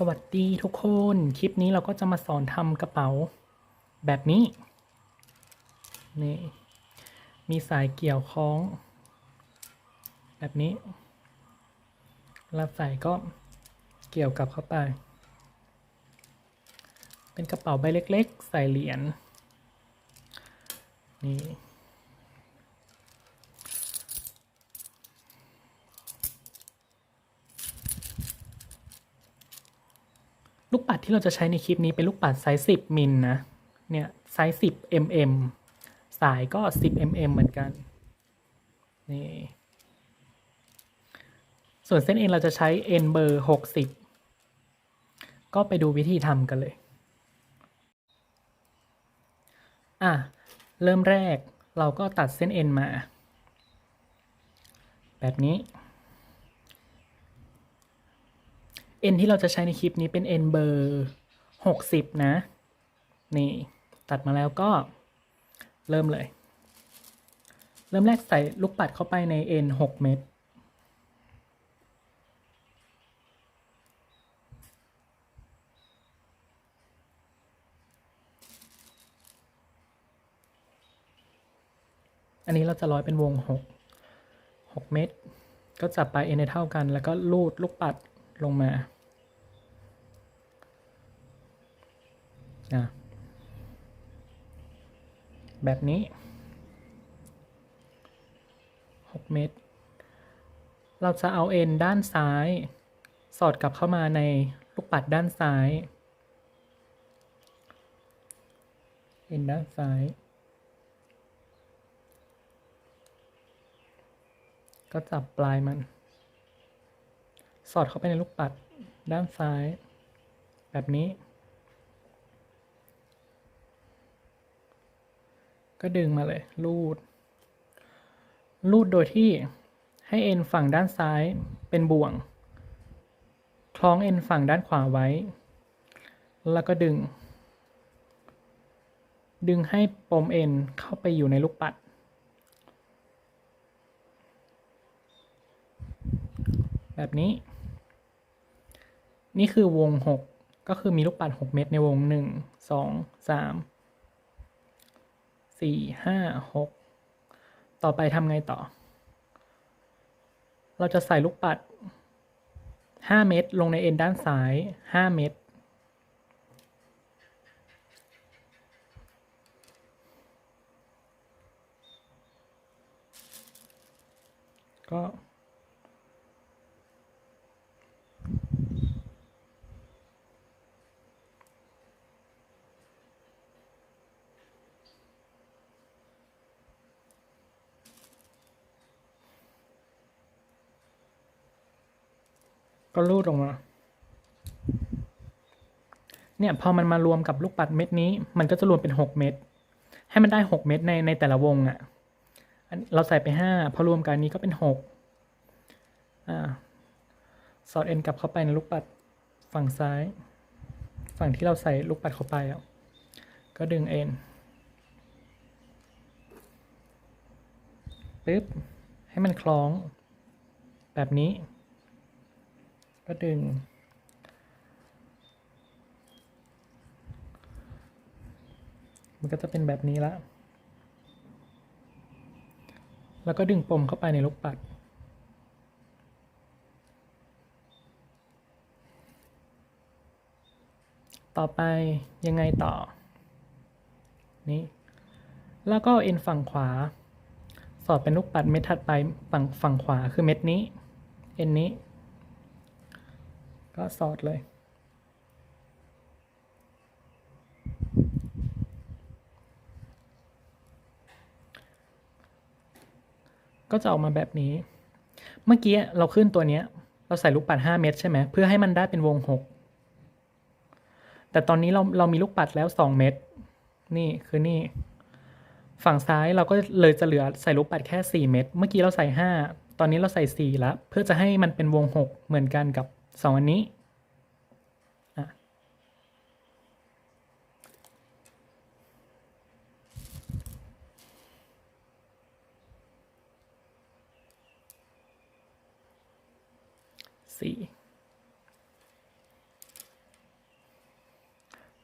สวัสดีทุกคน คลิปนี้เราก็จะมาสอนทำกระเป๋าแบบนี้ นี่ มีสายเกี่ยวคล้อง แบบนี้แล้วใส่ก็เกี่ยวกับเข้าไป เป็นกระเป๋าใบเล็ก ๆ ใส่เหรียญ นี่ ลูกปัดที่เราจะใช้ในคลิปนี้เป็นลูกปัดไซส์ 10 มิลนะ เนี่ยไซส์ 10 mm สายก็ 10 mm เหมือนกัน นี่ ส่วนเส้นเอ็นเราจะใช้เอ็นเบอร์ 60 ก็ไปดูวิธีทำกันเลย อะ เริ่มแรกเราก็ตัดเส้นเอ็นมา แบบนี้ เอ็นที่เราจะใช้ในคลิปนี้เป็นเอ็นเบอร์หกสิบนะ นี่ตัดมาแล้วก็เริ่มเลย เริ่มแรกใส่ลูกปัดเข้าไปในเอ็นหกเม็ดอันนี้เราจะร้อยเป็นวงหกหกเม็ดก็จับปลายเอ็นเท่ากัน แล้วก็ลูดลูกปัด ลงมาแบบนี้ 6 เมตร เราจะเอาเอ็นด้านซ้าย สอดกลับเข้ามาในลูกปัดด้านซ้าย เอ็นด้านซ้าย ก็จับปลายมัน สอดเข้าไปในลูกปัดด้านซ้าย แบบนี้ ก็ดึงมาเลย ลูด ลูดโดยที่ให้เอ็นฝั่งด้านซ้ายเป็นบ่วง คล้องเอ็นฝั่งด้านขวาไว้ แล้วก็ดึง ดึงให้ปมเอ็นเข้าไปอยู่ในลูกปัดแบบนี้ นี่คือวงหกก็คือมีลูกปัดหกเม็ดในวงหนึ่งสองสามสี่ห้าหกต่อไปทำไงต่อ เราจะใส่ลูกปัดห้าเม็ดลงในเอ็นด้านซ้ายห้าเม็ดก็ ก็รูดออกมา เนี่ยพอมันมารวมกับลูกปัดเม็ดนี้ มันก็จะรวมเป็นหกเม็ด ให้มันได้หกเม็ดในในแต่ละวงอะ่ะเราใส่ไปห้าพอรวมกันนี้ก็เป็นหกอ่า สอดเอ็นกลับเข้าไปในลูกปัดฝั่งซ้าย ฝั่งที่เราใส่ลูกปัดเข้าไปอะ ก็ดึงเอ็นปึ๊บ ให้มันคล้องแบบนี้ ก็ดึง มันก็จะเป็นแบบนี้ละ แล้วก็ดึงปมเข้าไปในลูกปัด ต่อไปยังไงต่อ นี่ แล้วก็เอ็นฝั่งขวา สอดเป็นลูกปัดเม็ดถัดไปฝั่งฝั่งขวาคือเม็ดนี้ เอ็นนี้ ก็สอดเลย ก็จะออกมาแบบนี้ เมื่อกี้เราขึ้นตัวเนี้ย เราใส่ลูกปัด 5 เม็ดใช่ไหม เพื่อให้มันได้เป็นวง 6 แต่ตอนนี้เราเรามีลูกปัดแล้ว 2 เม็ด นี่คือนี่ ฝั่งซ้ายเราก็เลยจะเหลือใส่ลูกปัดแค่ 4 เม็ด เมื่อกี้เราใส่ 5 ตอนนี้เราใส่ 4 แล้ว เพื่อจะให้มันเป็นวง 6 เหมือนกันกับ 2อันนี้สี่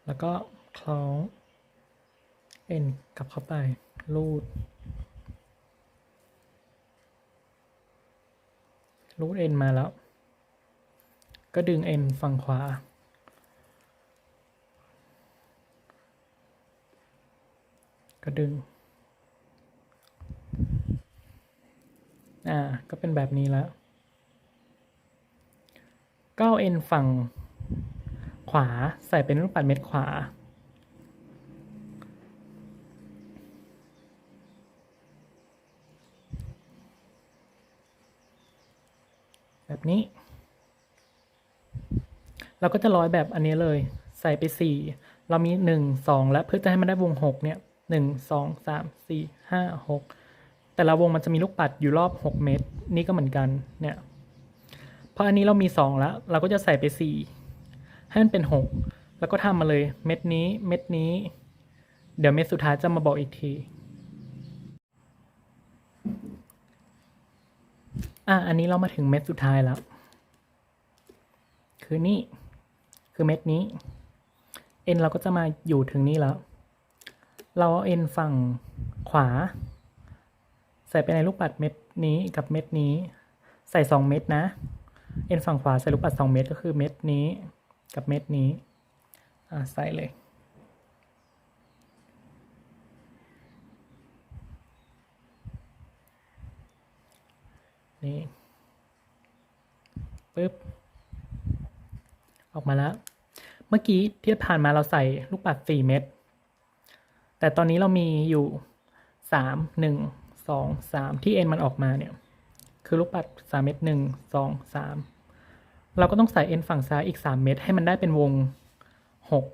แล้วก็คล้องเอ็นกลับเข้าไป รูด รูดเอ็นมาแล้ว ก็ดึงเอ็นฝั่งขวา ก็ดึง อ่า ก็เป็นแบบนี้แล้วก็เอาเอ็นฝั่งขวาใส่เป็นลูกปัดเม็ดขวา แบบนี้ เราก็จะร้อยแบบอันนี้เลย ใส่ไปสี่เรามีหนึ่งสองและเพื่อจะให้มันได้วงหกเนี่ยหนึ่งสองสามสี่ห้าหกแต่ละวงมันจะมีลูกปัดอยู่รอบหกเมตรนี่ก็เหมือนกันเนี่ยพราะอันนี้เรามีสองแล้ว เราก็จะใส่ไปสี่ให้มันเป็นหกแล้วก็ทำมาเลยเม็ดนี้เม็ดนี้ เดี๋ยวเม็ดสุดท้ายจะมาบอกอีกทีอะอันนี้เรามาถึงเม็ดสุดท้ายแล้ว คือนี่ คือเม็ดนี้เอ็นเราก็จะมาอยู่ถึงนี่แล้ว เราเอาเอ็นฝั่งขวา ใส่ไปในลูกปัดเม็ดนี้กับเม็ดนี้ ใส่สองเม็ดนะเอ็นฝั่งขวาใส่ลูกปัดสองเม็ดก็คือเม็ดนี้กับเม็ดนี้ใส่เลยนี่ปึ๊บ ออกมาแล้ว เมื่อกี้ที่ผ่านมาเราใส่ลูกปัดสี่เม็ด แต่ตอนนี้เรามีอยู่สามหนึ่งสองสามที่เอ็นมันออกมาเนี่ย คือลูกปัดสามเม็ดหนึ่งสองสามเราก็ต้องใส่เอ็นฝั่งซ้ายอีกสามเม็ดให้มันได้เป็นวงหก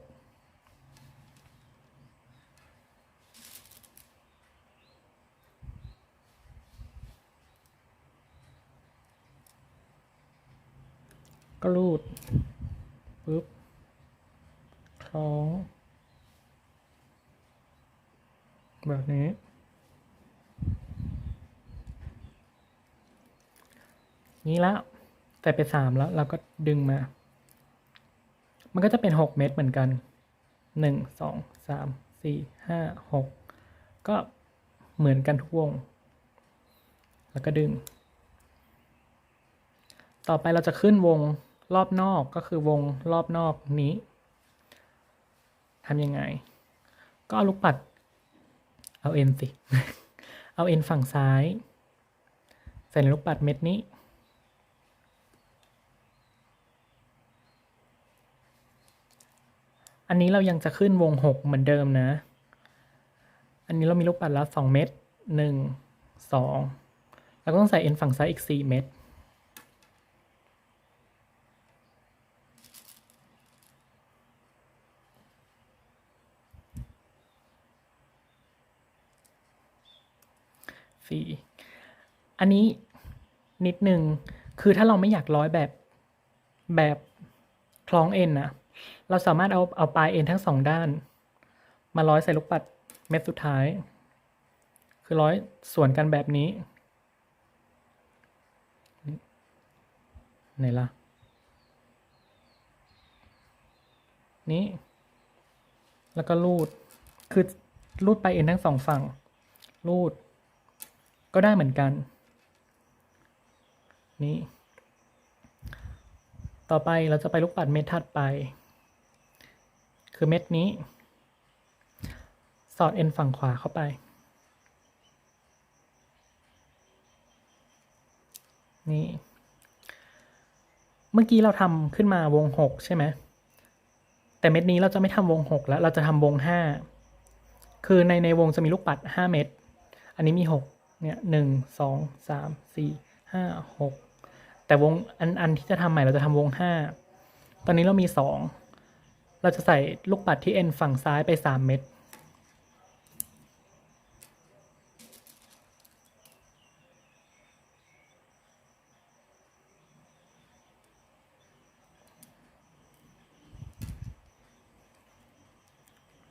ก็รูด ปึ๊บคล้อง แบบนี้ นี้แล้วใส่ไปสามแล้วเราก็ดึงมา มันก็จะเป็นหกเม็ดเหมือนกันหนึ่งสองสามสี่ห้าหกก็เหมือนกันทุกวง แล้วก็ดึง ต่อไปเราจะขึ้นวง รอบนอกก็คือวงรอบนอกนี้ทำยังไง ก็เอาลูกปัด เอาเอ็นสิ เอาเอ็นฝั่งซ้าย ใส่ในลูกปัดเม็ดนี้ อันนี้เรายังจะขึ้นวงหกเหมือนเดิมนะ อันนี้เรามีลูกปัดแล้วสองเม็ดหนึ่งสองแล้วก็ต้องใส่เอ็นฝั่งซ้ายอีกสี่เม็ด สี่อันนี้นิดหนึ่งคือถ้าเราไม่อยากร้อยแบบแบบคล้องเอ็นนะเราสามารถเอาเอาปลายเอ็นทั้งสองด้าน มาร้อยใส่ลูกปัดเม็ดสุดท้าย คือร้อยส่วนกันแบบนี้ไหนล่ะ นี้ แล้วก็รูด คือรูดไปเอ็นทั้งสองฝั่ง รูด ก็ได้เหมือนกัน นี่ ต่อไปเราจะไปลูกปัดเม็ดถัดไป คือเม็ดนี้ สอดเอ็นฝั่งขวาเข้าไป นี่ เมื่อกี้เราทำขึ้นมาวงหกใช่ไหมแต่เม็ดนี้เราจะไม่ทำวงหกแล้ว เราจะทำวงห้าคือในในวงจะมีลูกปัดห้าเม็ด อันนี้มีหก เนี่ยหนึ่งสองสามสี่ห้าหกแต่วงอันอันที่จะทำใหม่เราจะทำวงห้าตอนนี้เรามีสองเราจะใส่ลูกปัดที่เอ็นฝั่งซ้ายไปสามเม็ด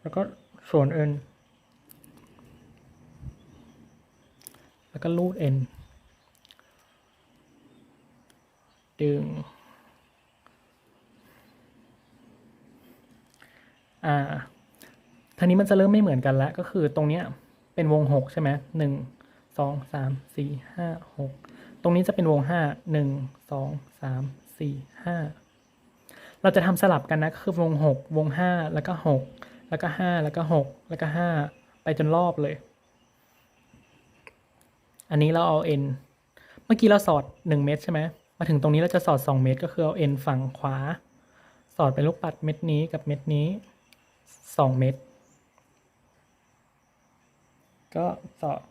แล้วก็ส่วนเอ็น แล้วก็ลูดเอ็นดึง อ่าทีนี้มันจะเริ่มไม่เหมือนกันแล้วก็คือตรงเนี้ยเป็นวงหกใช่ไหมหนึ่งสองสามสี่ห้าหกตรงนี้จะเป็นวงห้าหนึ่งสองสามสี่ห้าเราจะทำสลับกันนะก็คือวงหกวงห้าแล้วก็หกแล้วก็ห้าแล้วก็หกแล้วก็ห้าไปจนรอบเลย อันนี้เราเอา n เมื่อกี้เราสอดหนึ่งเม็ดใช่ไหมมาถึงตรงนี้เราจะสอดสองเม็ดก็คือเอา n ฝั่งขวา สอดเป็นลูกปัดเม็ดนี้กับเม็ดนี้สองเม็ดก็สอด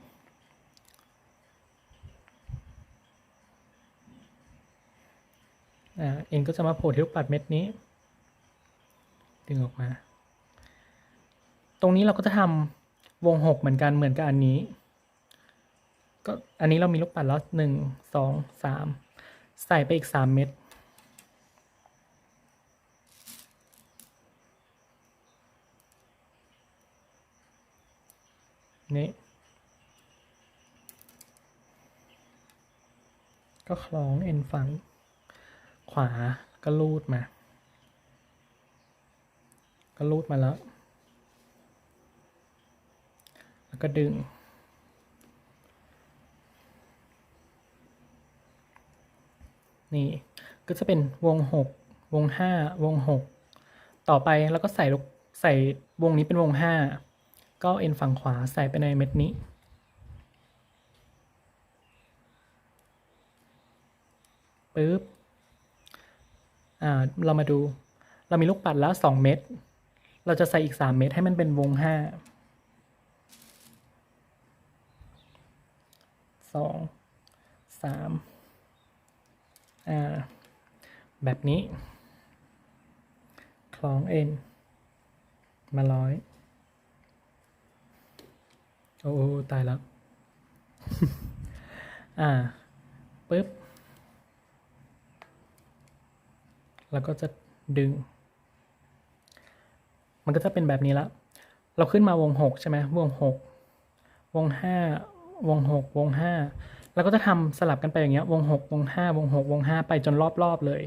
อ่า n ก็จะมาโผล่ที่ลูกปัดเม็ดนี้ ดึงออกมา ตรงนี้เราก็จะทำวงหกเหมือนกันเหมือนกับอันนี้ ก็อันนี้เรามีลูกปัดแล้วหนึ่งสองสามใส่ไปอีกสามเม็ดนี่ก็คล้องเอ็นฝั่งขวาก็ลูดมา ก็ลูดมาแล้ว แล้วก็ดึง นี่ก็จะเป็นวงหกวงห้าวงหกต่อไปแล้วก็ใส่ลูกใส่วงนี้เป็นวงห้าก็เอ็นฝั่งขวาใส่ไปในเม็ดนี้ ปึ๊บ อ่า เรามาดู เรามีลูกปัดแล้วสองเม็ด เราจะใส่อีกสามเม็ดให้มันเป็นวงห้าสองสาม แบบนี้ คล้องเอ็น มาร้อย โอ้ตายแล้ว อ่าปึ๊บ แล้วก็จะดึง มันก็จะเป็นแบบนี้ละ เราขึ้นมาวงหกใช่ไหมวงหกวงห้าวงหกวงห้า เราก็จะทำสลับกันไปอย่างเงี้ยวงหกวงห้าวงหกวงห้าไปจนรอบๆเลย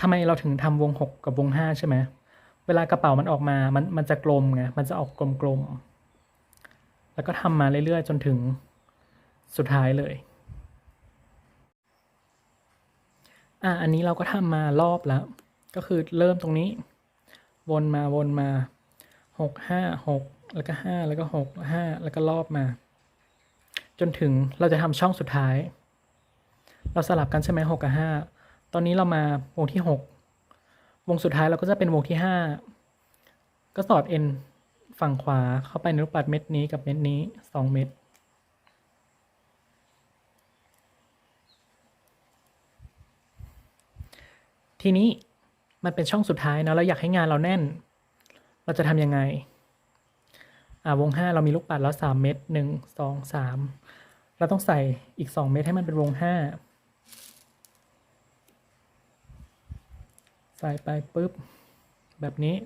ทำไมเราถึงทำวงหกกับวงห้าใช่ไหมเวลากระเป๋ามันออกมา มันมันจะกลมไง มันจะออกกลมๆ แล้วก็ทำมาเรื่อยๆ จนถึงสุดท้ายเลยอะอันนี้เราก็ทำมารอบแล้ว ก็คือเริ่มตรงนี้ วนมาวนมาหกห้าหกแล้วก็ห้าแล้วก็หกห้าแล้วก็รอบมา จนถึงเราจะทำช่องสุดท้าย เราสลับกันใช่ไหมหกกับห้าตอนนี้เรามาวงที่หกวงสุดท้ายเราก็จะเป็นวงที่ห้าก็สอดเอ็นฝั่งขวาเข้าไปในลูกปัดเม็ดนี้กับเม็ดนี้สองเม็ดทีนี้มันเป็นช่องสุดท้ายนะเราอยากให้งานเราแน่น เราจะทำยังไง วงห้าเรามีลูกปัดแล้วสามเม็ดหนึ่งสองสามเราต้องใส่อีกสองเม็ดให้มันเป็นวงห้าใส่ไปปุ๊บ แบบนี้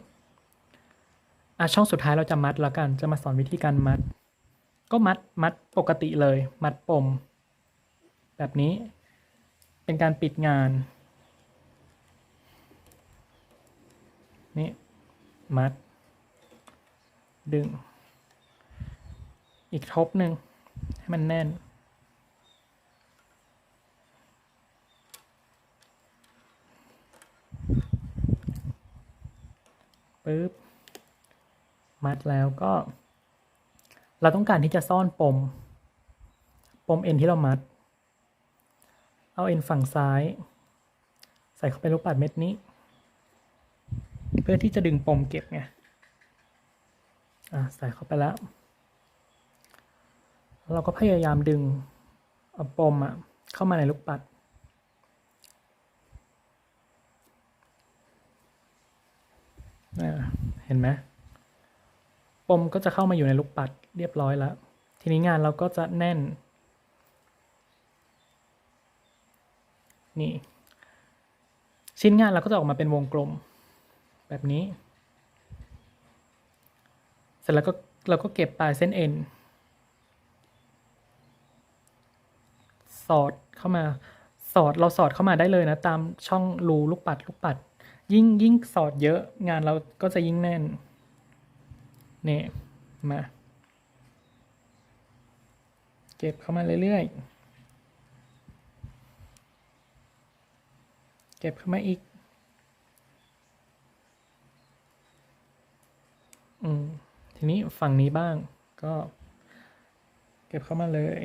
อะช่องสุดท้ายเราจะมัดแล้วกันจะมาสอนวิธีการมัด ก็มัดมัดปกติเลย มัดปม แบบนี้ เป็นการปิดงาน นี่ มัด ดึง อีกทบหนึ่งให้มันแน่น ปึ๊บ มัดแล้วก็ เราต้องการที่จะซ่อนปม ปมเอ็นที่เรามัด เอาเอ็นฝั่งซ้าย ใส่เข้าไปลูกปัดเม็ดนี้ เพื่อที่จะดึงปมเก็บไง อะใส่เข้าไปแล้ว เราก็พยายามดึงปมอะเข้ามาในลูกปัด เห็นไหมปมก็จะเข้ามาอยู่ในลูกปัดเรียบร้อยแล้ว ทีนี้งานเราก็จะแน่น นี่ ชิ้นงานเราก็จะออกมาเป็นวงกลม แบบนี้ เสร็จแล้วก็เราก็เก็บปลายเส้นเอ็น สอดเข้ามาสอดเราสอดเข้ามาได้เลยนะ ตามช่องรูลูกปัดลูกปัด ยิ่งยิ่งสอดเยอะงานเราก็จะยิ่งแน่นนี่มาเก็บเข้ามาเรื่อยๆ เก็บเข้ามาอีก อืม ทีนี้ฝั่งนี้บ้างก็ เก็บเข้ามาเลย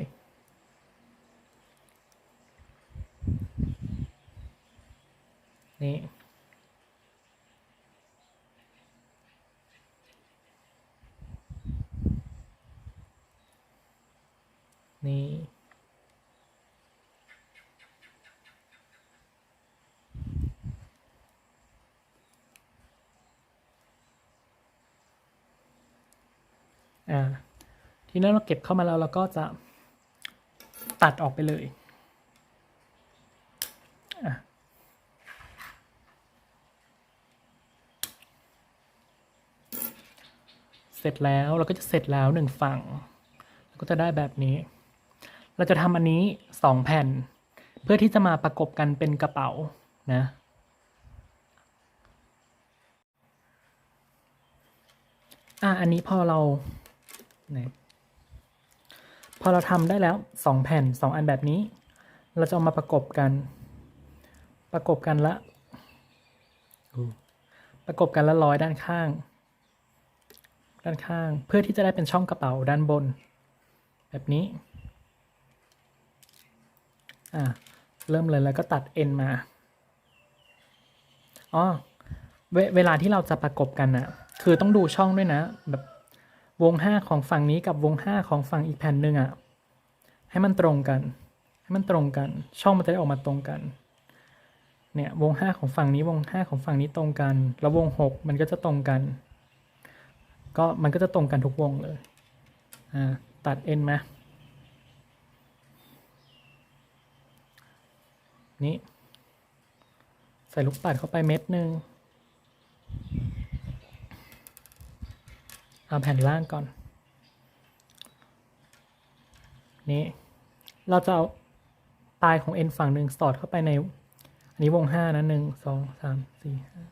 นี่นี่อ่า ทีนี้นเราเก็บเข้ามาแล้วเราก็จะตัดออกไปเลยอะ เสร็จแล้วเราก็จะเสร็จแล้วหนึ่งฝั่งเราก็จะได้แบบนี้ เราจะทำอันนี้สองแผ่น เพื่อที่จะมาประกบกันเป็นกระเป๋านะอะอันนี้พอเราพอเราทำได้แล้วสองแผ่นสองอันแบบนี้ เราจะเอามาประกบกัน ประกบกันละประกบกันละร้อยด้านข้าง ด้านข้าง เพื่อที่จะได้เป็นช่องกระเป๋าด้านบน แบบนี้อ่าเริ่มเลยแล้วก็ตัดเอ็นมาอ๋อเวเวลาที่เราจะประกบกันนะคือต้องดูช่องด้วยนะ แบบวงห้าของฝั่งนี้กับวงห้าของฝั่งอีกแผ่นหนึ่งอะ่ะให้มันตรงกัน ให้มันตรงกัน ช่องมันจะได้ออกมาตรงกัน เนี่ยวงห้าของฝั่งนี้วงห้าของฝั่งนี้ตรงกัน แล้ววงหกมันก็จะตรงกัน ก็มันก็จะตรงกันทุกวงเลยตัดเอ็นมา นี่ ใส่ลูกปัดเข้าไปเม็ดหนึ่งเอาแผ่นล่างก่อน นี่ เราจะเอาปลายของเอ็นฝั่งหนึ่งสอดเข้าไปใน อันนี้วงห้านะหนึ่งสองสามสี่ห้า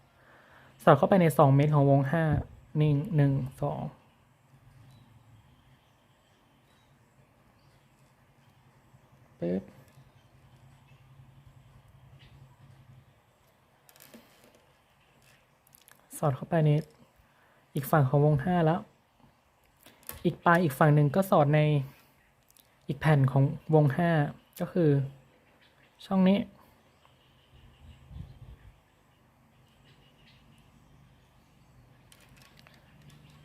สอดเข้าไปในสองเม็ดของวงห้า นึ่งหนึ่งสองปึ๊บสอดเข้าไปในอีกฝั่งของวงห้าแล้ว อีกปลายอีกฝั่งหนึ่งก็สอดในอีกแผ่นของวงห้าก็คือช่องนี้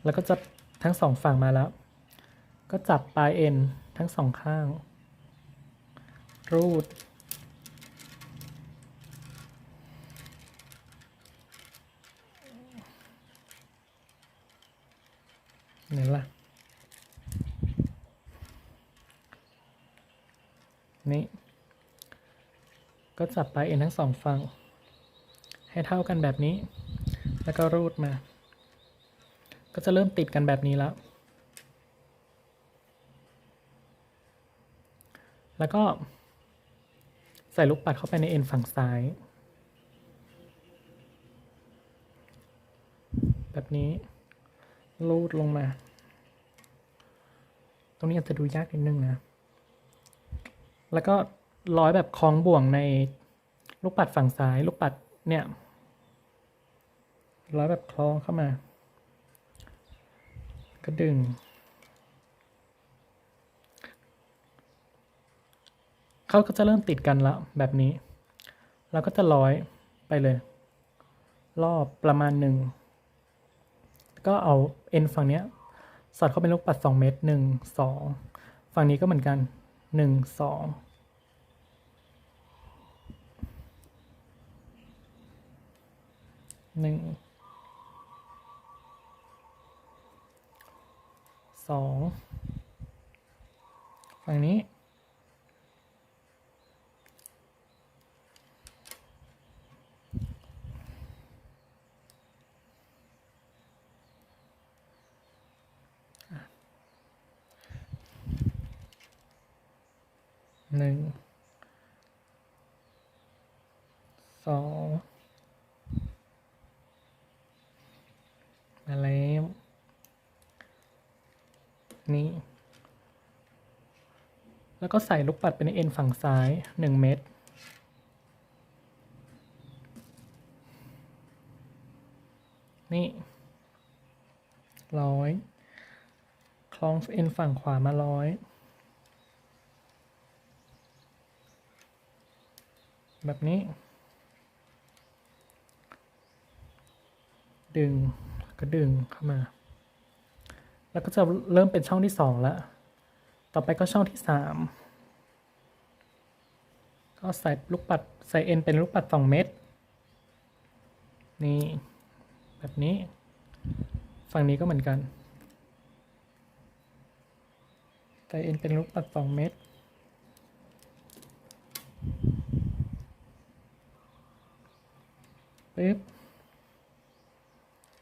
แล้วก็จะทั้งสองฝั่งมาแล้ว ก็จับปลายเอ็นทั้งสองข้าง รูดไหนล่ะ นี่ ก็จับปลายเอ็นทั้งสองฝั่ง ให้เท่ากันแบบนี้ แล้วก็รูดมา ก็จะเริ่มติดกันแบบนี้แล้ว แล้วก็ใส่ลูกปัดเข้าไปในเอ็นฝั่งซ้าย แบบนี้รูดลงมา ตรงนี้อาจจะดูยากนิดนึงนะ แล้วก็ร้อยแบบคล้องบ่วงในลูกปัดฝั่งซ้าย ลูกปัดเนี่ยร้อยแบบคล้องเข้ามา ก็ดึง เขาก็จะเริ่มติดกันแล้วแบบนี้ เราก็จะร้อยไปเลย รอบประมาณหนึ่ง ก็เอาเอ็นฝั่งเนี้ยสอดเข้าเป็นลูกปัดสองเมตรหนึ่งสองฝั่งนี้ก็เหมือนกันหนึ่งสองหนึ่ง สองฝั่งนี้หนึ่งสองมาแล้ว นี่แล้วก็ใส่ลูกปัดไปในเอ็นฝั่งซ้ายหนึ่งเม็ดนี่ร้อยคล้องเอ็นฝั่งขวามาร้อยแบบนี้ ดึงก็ดึงเข้ามา แล้วก็จะเริ่มเป็นช่องที่สองแล้ว ต่อไปก็ช่องที่สามก็ใส่ลูกปัดใส่เอ็นเป็นลูกปัดสองเม็ด นี่ แบบนี้ ฝั่งนี้ก็เหมือนกัน ใส่เอ็นเป็นลูกปัดสองเม็ดปึ๊บ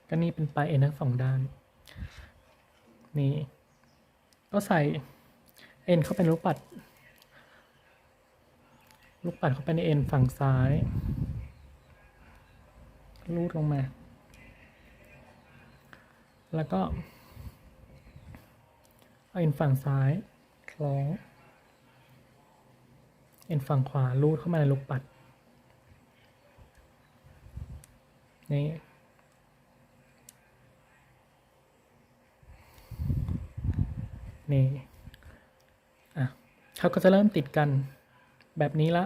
ก็นี่เป็นปลายเอ็นทั้งสองด้าน นี่ ก็ใส่เอ็นเข้าเป็นลูกปัด ลูกปัดเข้าไปในเอ็นฝั่งซ้าย ลูดลงมา แล้วก็เอาเอ็นฝั่งซ้ายคล้อง เอ็นฝั่งขวาลูดเข้ามาในลูกปัด นี่ นี่อะเขาก็จะเริ่มติดกันแบบนี้ละ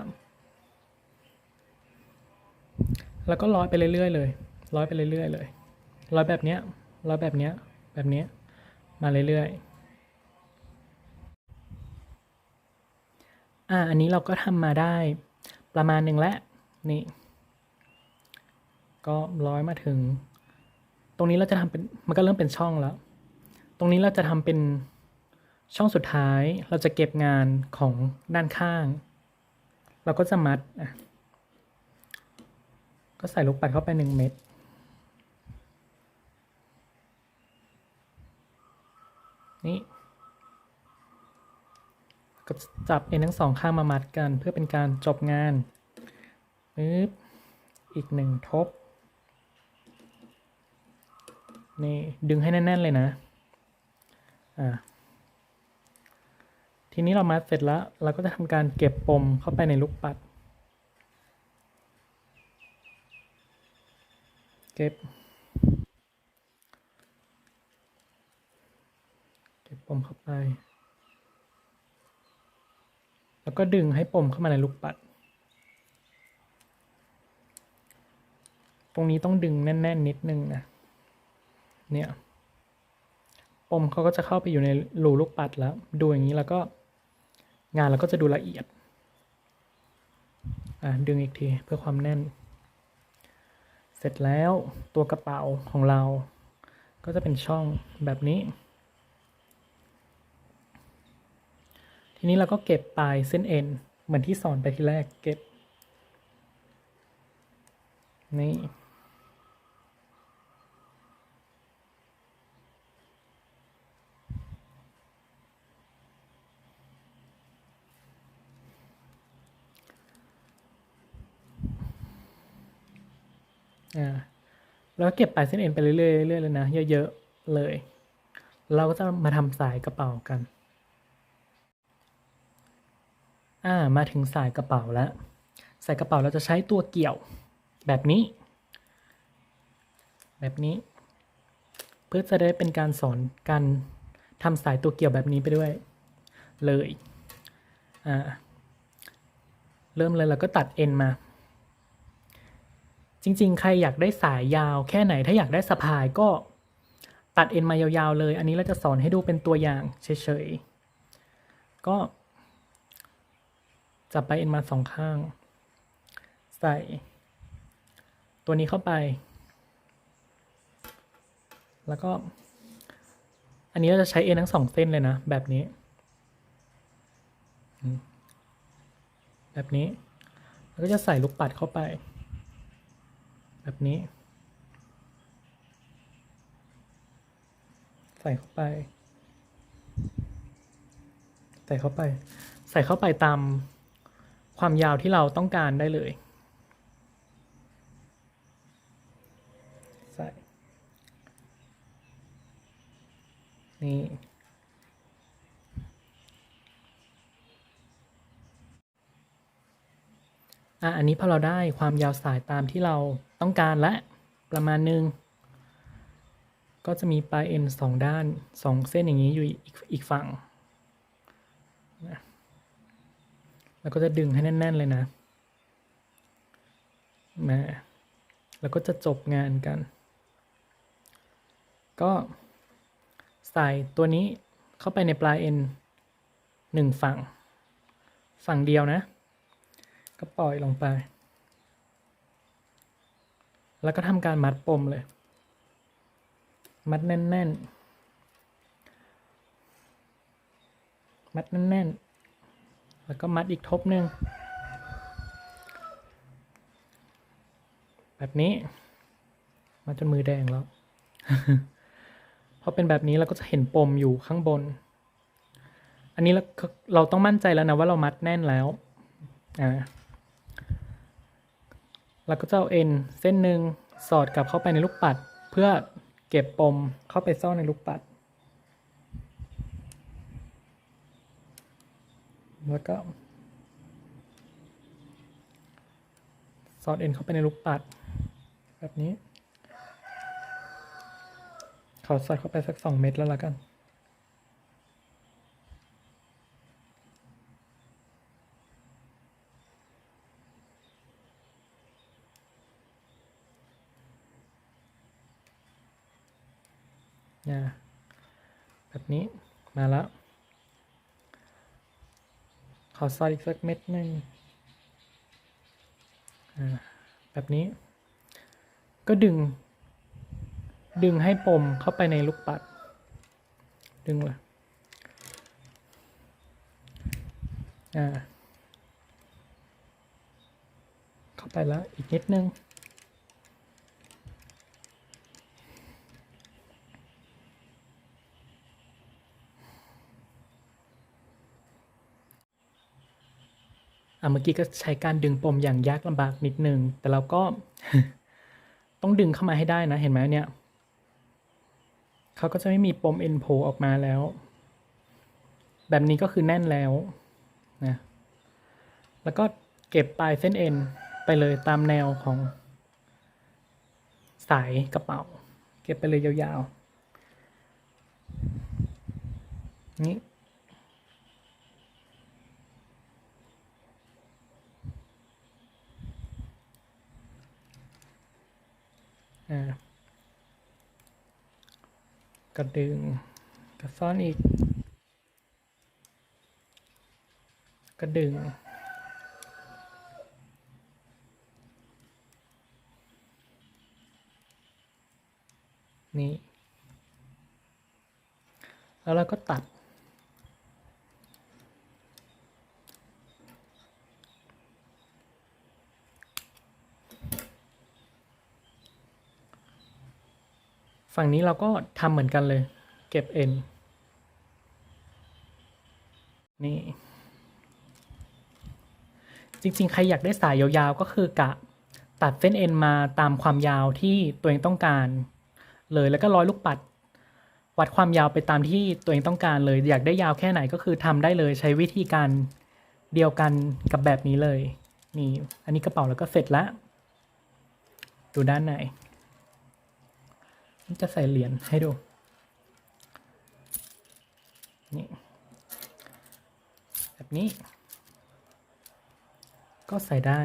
แล้วก็ร้อยไปเรื่อยๆเลยร้อยไปเรื่อยๆเลยร้อยแบบเนี้ยร้อยแบบเนี้ยแบบเนี้ยมาเรื่อยๆอ่าอันนี้เราก็ทำมาได้ประมาณหนึ่งแล้วนี่ก็ร้อยมาถึง ตรงนี้เราจะทำเป็นมันก็เริ่มเป็นช่องแล้ว ตรงนี้เราจะทำเป็น ช่องสุดท้ายเราจะเก็บงานของด้านข้าง เราก็จะมัด ก็ใส่ลูกปัดเข้าไปหนึ่งเม็ดนี่ก็จับเอ็นทั้งสองข้างมามัดกันเพื่อเป็นการจบงานปึ๊บอีกหนึ่งทบ นี่ ดึงให้แน่น ๆ เลยนะ อ่า ทีนี้เรามัดเสร็จแล้ว เราก็จะทำการเก็บปมเข้าไปในลูกปัด เก็บ เก็บปมเข้าไป แล้วก็ดึงให้ปมเข้ามาในลูกปัด ตรงนี้ต้องดึงแน่น ๆ นิดนึงนะ เนี่ย ปมเขาก็จะเข้าไปอยู่ในรูลูกปัดแล้ว ดูอย่างนี้แล้วก็ งานเราก็จะดูละเอียดดึงอีกทีเพื่อความแน่น เสร็จแล้วตัวกระเป๋าของเรา ก็จะเป็นช่องแบบนี้ ทีนี้เราก็เก็บปลายเส้นเอ็นเหมือนที่สอนไปทีแรกเก็บ นี่ อ่าแล้วก็เก็บปลายเส้นเอ็นไปเรื่อยๆเรื่อยๆเลยนะเยอะๆเลย เราก็จะมาทำสายกระเป๋ากันอ่ามาถึงสายกระเป๋าแล้วสายกระเป๋าเราจะใช้ตัวเกี่ยวแบบนี้ แบบนี้ เพื่อจะได้เป็นการสอนการทำสายตัวเกี่ยวแบบนี้ไปด้วย เลยอ่าเริ่มเลยเราก็ตัดเอ็นมา จริง ๆ ใครอยากได้สายยาวแค่ไหนถ้าอยากได้สะพายก็ตัดเอ็นมายาวๆเลย อันนี้เราจะสอนให้ดูเป็นตัวอย่างเฉยๆ ก็จับไปเอ็นมาสองข้าง ใส่ ตัวนี้เข้าไป แล้วก็ อันนี้เราจะใช้เอ็นทั้งสองเส้นเลยนะ แบบนี้ แบบนี้ แล้วก็จะใส่ลูกปัดเข้าไป แบบนี้ ใส่เข้าไป ใส่เข้าไป ใส่เข้าไปตามความยาวที่เราต้องการได้เลย ใส่ นี่อะอันนี้พอเราได้ความยาวสายตามที่เรา ต้องการละประมาณหนึ่งก็จะมีปลายเอ็นสองด้านสองเส้นอย่างนี้อยู่อีกอีกฝั่ง แล้วก็จะดึงให้แน่น ๆ เลยนะมาแล้วก็จะจบงานกัน ก็ใส่ตัวนี้เข้าไปในปลายเอ็นหนึ่งฝั่ง ฝั่งเดียวนะ ก็ปล่อยลงไป แล้วก็ทำการมัดปมเลย มัดแน่นๆ มัดแน่นๆ แล้วก็มัดอีกทบหนึ่งแบบนี้ มาจนมือแดงแล้ว พอเป็นแบบนี้เราก็จะเห็นปมอยู่ข้างบน อันนี้เราเราต้องมั่นใจแล้วนะว่าเรามัดแน่นแล้วอ่า แล้วก็จะเอาเอ็นเส้นหนึ่งสอดกลับเข้าไปในลูกปัด เพื่อเก็บปมเข้าไปซ่อนในลูกปัด แล้วก็ สอดเอ็นเข้าไปในลูกปัด แบบนี้ ขอสอดเข้าไปสักสองเม็ดแล้วละกัน นะแบบนี้มาแล้ว ขอซอยอีกสักเม็ดหนึ่งแบบนี้ ก็ดึง ดึงให้ปมเข้าไปในลูกปัด ดึงเลยอ่า เข้าไปแล้วอีกนิดนึง เมื่อกี้ก็ใช้การดึงปมอย่างยากลำบากนิดนึง แต่เราก็ต้องดึงเข้ามาให้ได้นะ เห็นไหมเนี่ย เขาก็จะไม่มีปมเอ็นโผล่ออกมาแล้ว แบบนี้ก็คือแน่นแล้วนะ แล้วก็เก็บปลายเส้นเอ็นไปเลยตามแนวของ สายกระเป๋า เก็บไปเลยยาวๆ นี่ อ่าก็ดึงก็ซ่อนอีกก็ดึง นี่ แล้วเราก็ตัด ฝั่งนี้เราก็ทำเหมือนกันเลย เก็บเอ็นนี่จริงๆ ใครอยากได้สายยาวๆ ก็คือกะตัดเส้นเอ็นมาตามความยาวที่ตัวเองต้องการ เลยแล้วก็ร้อยลูกปัด วัดความยาวไปตามที่ตัวเองต้องการเลย อยากได้ยาวแค่ไหนก็คือทำได้เลยใช้วิธีการเดียวกันกับแบบนี้เลย นี่ อันนี้กระเป๋าแล้วก็เสร็จแล้วดูด้านใน จะใส่เหรียญให้ดู นี่แบบนี้ ก็ใส่ได้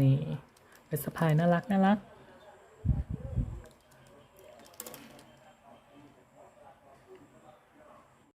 นี่เป็นสะพายน่ารักน่ารัก